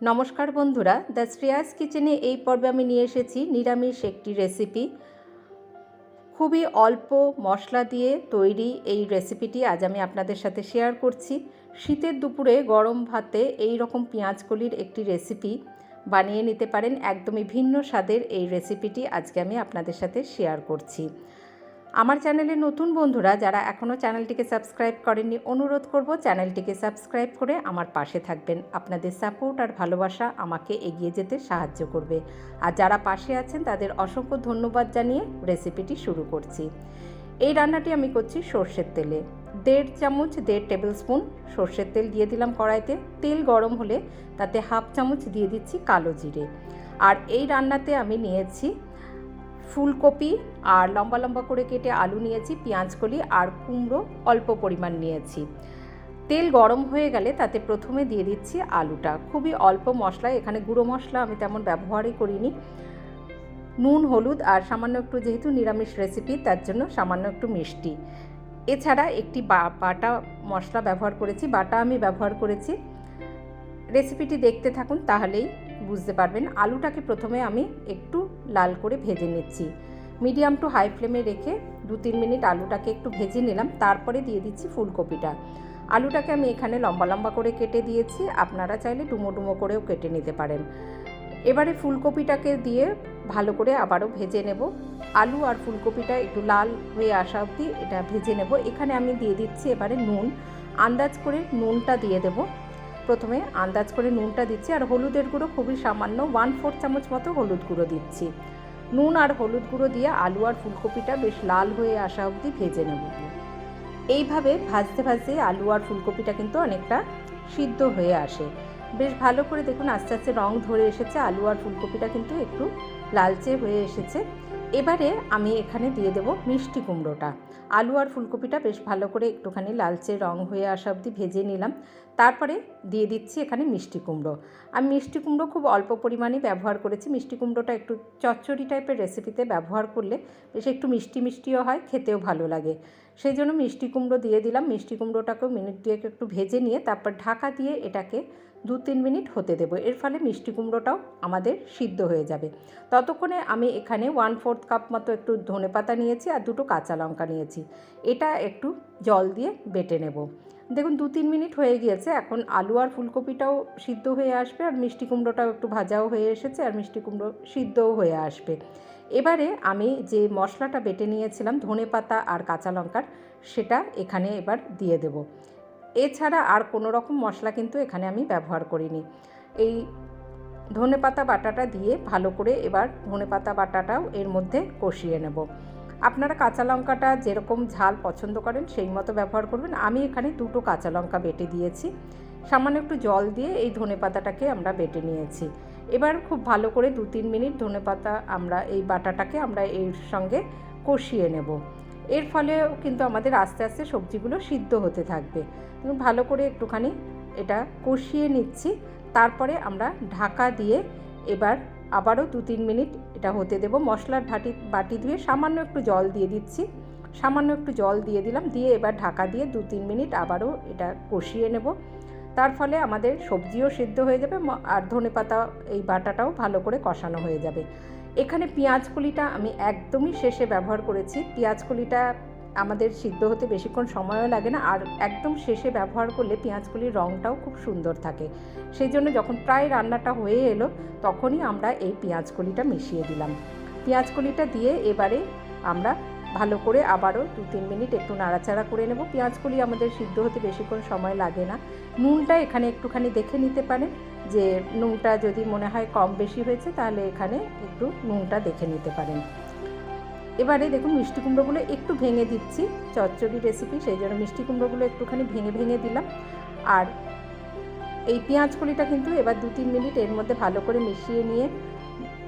নমস্কার বন্ধুরা, দ্য শ্রেয়াস কিচেনে এই পর্বে আমি নিয়ে এসেছি নিরামিষ একটি রেসিপি খুবই অল্প মশলা দিয়ে তৈরি এই রেসিপিটি আজ আমি আপনাদের সাথে শেয়ার করছি। শীতের দুপুরে গরম ভাতে এই রকম পেঁয়াজকলির একটি রেসিপি বানিয়ে নিতে পারেন। একদমই ভিন্ন স্বাদের এই রেসিপিটি আজকে আমি আপনাদের সাথে শেয়ার করছি। আমার চ্যানেলে নতুন বন্ধুরা যারা এখনও চ্যানেলটিকে সাবস্ক্রাইব করেননি, অনুরোধ করব চ্যানেলটিকে সাবস্ক্রাইব করে আমার পাশে থাকবেন। আপনাদের সাপোর্ট আর ভালোবাসা আমাকে এগিয়ে যেতে সাহায্য করবে। আর যারা পাশে আছেন, তাদের অসংখ্য ধন্যবাদ জানিয়ে রেসিপিটি শুরু করছি। এই রান্নাটি আমি করছি সর্ষের তেলে। দেড় চামচ, দেড় টেবিল স্পুন সর্ষের তেল দিয়ে দিলাম কড়াইতে। তেল গরম হলে তাতে হাফ চামচ দিয়ে দিচ্ছি কালো জিরে। আর এই রান্নাতে আমি নিয়েছি ফুলকপি আর লম্বা লম্বা করে কেটে আলু নিয়েছি পেঁয়াজকলি আর কুমড়ো অল্প পরিমাণ নিয়েছি। তেল গরম হয়ে গেলে তাতে প্রথমে দিয়ে দিচ্ছি আলুটা। খুবই অল্প মশলা এখানে গুঁড়ো মশলা আমি তেমন ব্যবহারই করিনি। নুন, হলুদ আর সামান্য একটু যেহেতু নিরামিষ রেসিপি তার জন্য সামান্য একটু মিষ্টি। এছাড়া একটি বাটা মশলা ব্যবহার করেছি, বাটা আমি ব্যবহার করেছি। রেসিপিটি দেখতে থাকুন, তাহলেই বুঝতে পারবেন। আলুটাকে প্রথমে আমি একটু লাল করে ভেজে নিচ্ছি। মিডিয়াম টু হাই ফ্লেমে রেখে দু তিন মিনিট আলুটাকে একটু ভেজে নিলাম, তারপরে দিয়ে দিচ্ছি ফুলকপিটা। আলুটাকে আমি এখানে লম্বা লম্বা করে কেটে দিয়েছি, আপনারা চাইলে ডুমো ডুমো করেও কেটে নিতে পারেন। এবারে ফুলকপিটাকে দিয়ে ভালো করে আবারও ভেজে নেব। আলু আর ফুলকপিটা একটু লাল হয়ে আসা অবধি এটা ভেজে নেব। এখানে আমি দিয়ে দিচ্ছি এবারে নুন। আন্দাজ করে নুনটা দিয়ে দেবো। প্রথমে আন্দাজ করে নুনটা দিচ্ছি আর হলুদের গুঁড়ো খুবই সামান্য ওয়ান ফোর চামচ মতো হলুদ গুঁড়ো দিচ্ছি। নুন আর হলুদ গুঁড়ো দিয়ে আলু আর ফুলকপিটা বেশ লাল হয়ে আসা অবধি ভেজে নেব। এইভাবে ভাজতে ভাজতে আলু আর ফুলকপিটা কিন্তু অনেকটা সিদ্ধ হয়ে আসে। বেশ ভালো করে দেখুন আস্তে আস্তে রং ধরে এসেছে, আলু আর ফুলকপিটা কিন্তু একটু লালচে হয়ে এসেছে। এবারে আমি এখানে দিয়ে দেব মিষ্টি কুমড়োটা। আলু আর ফুলকপিটা বেশ ভালো করে একটুখানি লালচে রং হয়ে আসা অবধি ভেজে নিলাম। তারপরে দিয়ে দিচ্ছি এখানে মিষ্টি কুমড়ো। আমি মিষ্টি কুমড়ো খুব অল্প পরিমাণে ব্যবহার করেছি। মিষ্টি কুমড়োটা একটু চচ্চড়ি টাইপের রেসিপিতে ব্যবহার করলে বেশ একটু মিষ্টি মিষ্টিও হয়, খেতেও ভালো লাগে। সেই জন্য মিষ্টি কুমড়ো দিয়ে দিলাম। মিষ্টি কুমড়োটাকেও মিনিট দুয়েক একটু ভেজে নিয়ে তারপর ঢাকা দিয়ে এটাকে দু তিন মিনিট হতে দেবো। এর ফলে মিষ্টি কুমড়োটাও আমাদের সিদ্ধ হয়ে যাবে। ততক্ষণে আমি এখানে ওয়ান ফোর্থ কাপ মতো একটু ধনে পাতা নিয়েছি আর দুটো কাঁচা লঙ্কা নিয়েছি। এটা একটু জল দিয়ে বেটে নেব। দেখুন, দু তিন মিনিট হয়ে গিয়েছে। এখন আলু আর ফুলকপিটাও সিদ্ধ হয়ে আসবে আর মিষ্টি কুমড়োটাও একটু ভাজাও হয়ে এসেছে আর মিষ্টি কুমড়ো সিদ্ধও হয়ে আসবে। এবারে আমি যে মশলাটা বেটে নিয়েছিলাম, ধনে পাতা আর কাঁচা লঙ্কার, সেটা এখানে এবার দিয়ে দেব। এছাড়া আর কোনো রকম মশলা কিন্তু এখানে আমি ব্যবহার করিনি। এই ধনে পাতা বাটাটা দিয়ে ভালো করে এবার ধনে পাতা বাটাটাও এর মধ্যে কষিয়ে নেব। আপনারা কাঁচা লঙ্কাটা যেরকম ঝাল পছন্দ করেন, সেই মতো ব্যবহার করবেন। আমি এখানে দুটো কাঁচা লঙ্কা বেটে দিয়েছি। সামান্য একটু জল দিয়ে এই ধনে পাতাটাকে আমরা বেটে নিয়েছি। এবার খুব ভালো করে দু তিন মিনিট ধনে পাতা আমরা এই বাটাটাকে আমরা এর সঙ্গে কষিয়ে নেব। এর ফলেও কিন্তু আমাদের আস্তে আস্তে সবজিগুলো সিদ্ধ হতে থাকবে। ভালো করে একটুখানি এটা কষিয়ে নিচ্ছি। তারপরে আমরা ঢাকা দিয়ে এবার আবারও দু তিন মিনিট এটা হতে দেব। মশলার ভাটি, বাটি ধুয়ে সামান্য একটু জল দিয়ে দিচ্ছি। সামান্য একটু জল দিয়ে দিলাম। দিয়ে এবার ঢাকা দিয়ে দু তিন মিনিট আবারও এটা কষিয়ে নেব। তার ফলে আমাদের সবজিও সিদ্ধ হয়ে যাবে আর ধনে পাতা এই বাটাটাও ভালো করে কষানো হয়ে যাবে। এখানে পেঁয়াজকলিটা আমি একদমই শেষে ব্যবহার করেছি। পেঁয়াজকলিটা আমাদের সিদ্ধ হতে বেশিক্ষণ সময়ও লাগে না, আর একদম শেষে ব্যবহার করলে পেঁয়াজকলির রঙটাও খুব সুন্দর থাকে। সেই জন্য যখন প্রায় রান্নাটা হয়ে এলো, তখনই আমরা এই পেঁয়াজকলিটা মিশিয়ে দিলাম। পেঁয়াজকলিটা দিয়ে এবারে আমরা ভালো করে আবারও দু, তিন মিনিট একটু নাড়াচাড়া করে নেব। পেঁয়াজকলি আমাদের সিদ্ধ হতে বেশিক্ষণ সময় লাগে না। নুনটা এখানে একটুখানি দেখে নিতে পারেন যে নুনটা যদি মনে হয় কম বেশি হয়েছে, তাহলে এখানে একটু নুনটা দেখে নিতে পারেন। এবারে দেখুন মিষ্টি কুমড়োগুলো একটু ভেঙে দিচ্ছি, চচ্চড়ি রেসিপি সেই জন্য মিষ্টি কুমড়োগুলো একটুখানি ভেঙে ভেঙে দিলাম। আর এই পেঁয়াজ কলিটা কিন্তু এবার দু, তিন মিনিট এর মধ্যে ভালো করে মিশিয়ে নিয়ে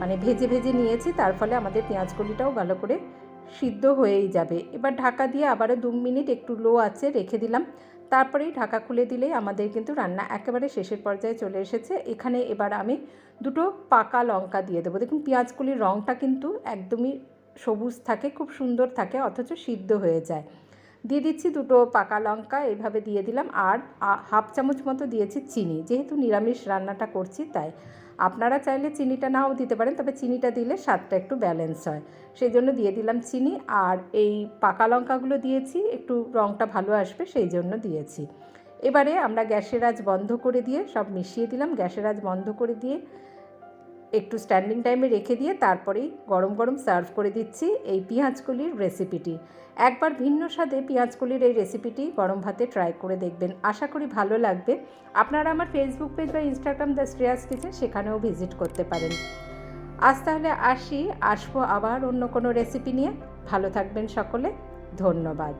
মানে ভেজে ভেজে নিয়েছি, তার ফলে আমাদের পেঁয়াজ কলিটাও ভালো করে সিদ্ধ হয়েই যাবে। এবার ঢাকা দিয়ে আবারও দু মিনিট একটু লো আছে রেখে দিলাম। তারপরেই ঢাকা খুলে দিলেই আমাদের কিন্তু রান্না একেবারে শেষের পর্যায়ে চলে এসেছে। এখানে এবার আমি দুটো পাকা লঙ্কা দিয়ে দেবো। দেখুন, পেঁয়াজগুলির রঙটা কিন্তু একদমই সবুজ থাকে, খুব সুন্দর থাকে, অথচ সিদ্ধ হয়ে যায়। দিয়ে দিচ্ছি দুটো পাকা লঙ্কা এইভাবে দিয়ে দিলাম। আর হাফ চামচ মতো দিয়েছি চিনি। যেহেতু নিরামিষ রান্নাটা করছি, তাই আপনারা চাইলে চিনিটা নাও দিতে পারেন, তবে চিনিটা দিলে স্বাদটা একটু ব্যালেন্স হয়। সেই জন্য দিয়ে দিলাম চিনি। আর এই পাকা লঙ্কাগুলো দিয়েছি, একটু রঙটা ভালো আসবে, সেই জন্য দিয়েছি। এবারে আমরা গ্যাসের আজ বন্ধ করে দিয়ে সব মিশিয়ে দিলাম। গ্যাসের আজ বন্ধ করে দিয়ে একটু স্ট্যান্ডিং টাইমে রেখে দিয়ে তারপরেই গরম গরম সার্ভ করে দিচ্ছি এই পেঁয়াজকলির রেসিপিটি একবার ভিন্ন স্বাদে পেঁয়াজকলির এই রেসিপিটি গরম ভাতে ট্রাই করে দেখবেন। আশা করি ভালো লাগবে। আপনারা আমার ফেসবুক পেজ বা ইনস্টাগ্রাম দ্য শ্রেয়াস কিচেন সেখানেও ভিজিট করতে পারেন। আজ তাহলে আসি, আসব আবার অন্য কোনো রেসিপি নিয়ে। ভালো থাকবেন সকলে। ধন্যবাদ।